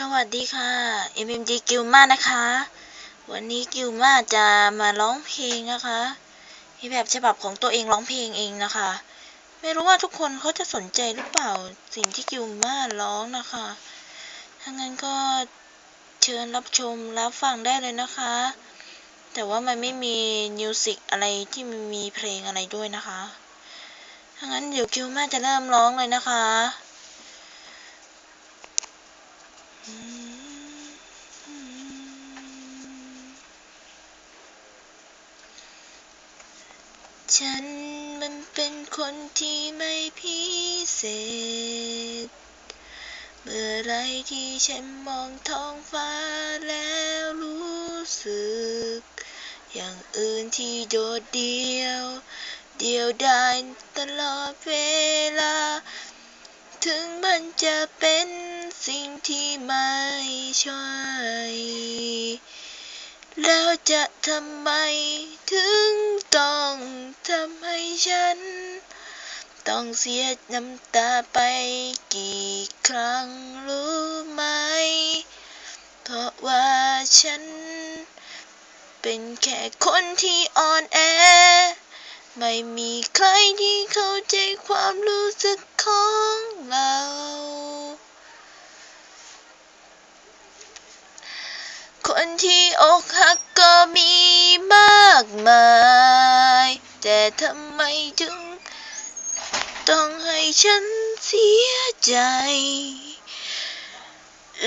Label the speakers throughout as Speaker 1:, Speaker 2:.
Speaker 1: สวัสดีค่ะ MMG กิลมานะคะ วันนี้กิลมาจะมาร้องเพลงนะคะมีแบบฉบับของตัวเองร้องเพลงเองนะคะ ไม่รู้ว่าทุกคนเขาจะสนใจหรือเปล่าสิ่งที่กิลมาร้องนะคะถ้างั้นก็เชิญรับชมรับฟังได้เลยนะคะ แต่ว่ามันไม่มีมิวสิกอะไรที่มันมีเพลงอะไรด้วยนะคะถ้างั้นเดี๋ยวกิลมาจะเริ่มร้องเลยนะคะ ฉันมันเป็นคนที่ไม่พิเศษ เมื่อไรที่ฉันมองท้องฟ้าแล้วรู้สึก อย่างอื่นที่โดดเดี่ยว เดียวดายตลอดเวลา ถึงมันจะเป็น ที่ไม่ใช่ แล้วจะทำไมถึงต้องทำให้ฉัน ต้องเสียน้ำตาไปกี่ครั้งรู้ไหม เพราะว่าฉัน เป็นแค่คนที่อ่อนแอไม่มีใครที่เข้าใจความรู้สึกของเรา คนที่อกหักก็มีมากมาย แต่ทำไมถึง ต้องให้ฉันเสียใจ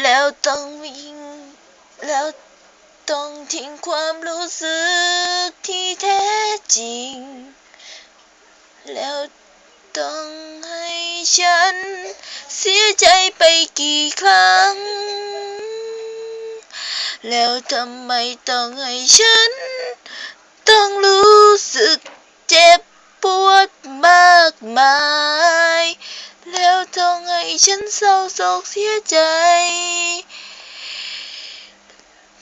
Speaker 1: แล้วต้องวิ่งแล้วต้องทิ้งความรู้สึกที่แท้จริง แล้วต้องให้ฉันเสียใจไปกี่ครั้ง แล้วทำไมต้องให้ฉัน ต้องรู้สึกเจ็บปวดมากมาย แล้วต้องให้ฉันเศร้าโศกเสียใจ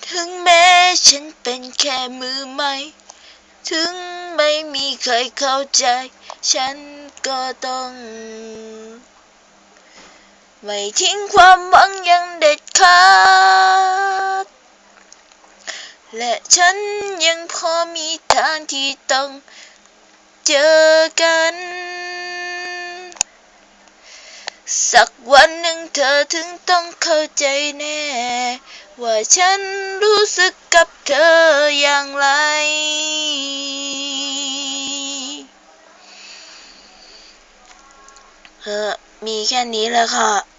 Speaker 1: ถึงแม้ฉันเป็นแค่มือใหม่ ถึงไม่มีใครเข้าใจ ฉันก็ต้อง ไม่ทิ้งความหวังยังเด็ดขาด และฉันยังพอมีทางที่ต้องเจอกัน สักวันหนึ่งเธอถึงต้องเข้าใจแน่ ว่าฉันรู้สึกกับเธออย่างไร เออมีแค่นี้แหละค่ะ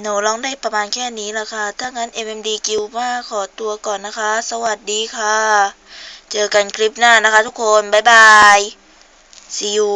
Speaker 1: หนูร้องได้ประมาณแค่นี้ละค่ะ ถ้างั้น MMD กิวมาขอตัวก่อนนะคะ สวัสดีค่ะ เจอกันคลิปหน้านะคะทุกคน บ๊ายบาย see you